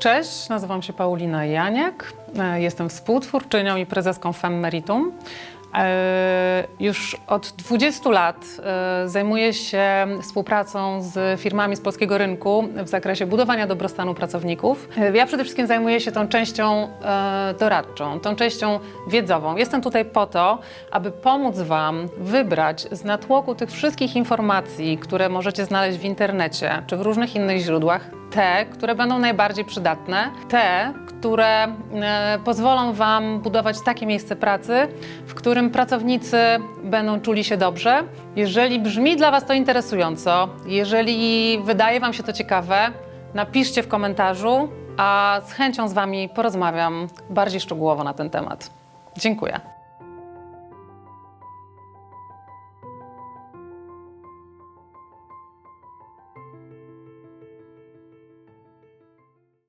Cześć, nazywam się Paulina Janiak. E, Jestem współtwórczynią i prezeską Femmeritum. E, Już od 20 lat e, zajmuję się współpracą z firmami z polskiego rynku w zakresie budowania dobrostanu pracowników. Ja przede wszystkim zajmuję się tą częścią doradczą, tą częścią wiedzową. Jestem tutaj po to, aby pomóc Wam wybrać z natłoku tych wszystkich informacji, które możecie znaleźć w internecie czy w różnych innych źródłach, te, które będą najbardziej przydatne, te, które e, pozwolą Wam budować takie miejsce pracy, w którym pracownicy będą czuli się dobrze. Jeżeli brzmi dla Was to interesująco, jeżeli wydaje Wam się to ciekawe, napiszcie w komentarzu, a z chęcią z Wami porozmawiam bardziej szczegółowo na ten temat. Dziękuję.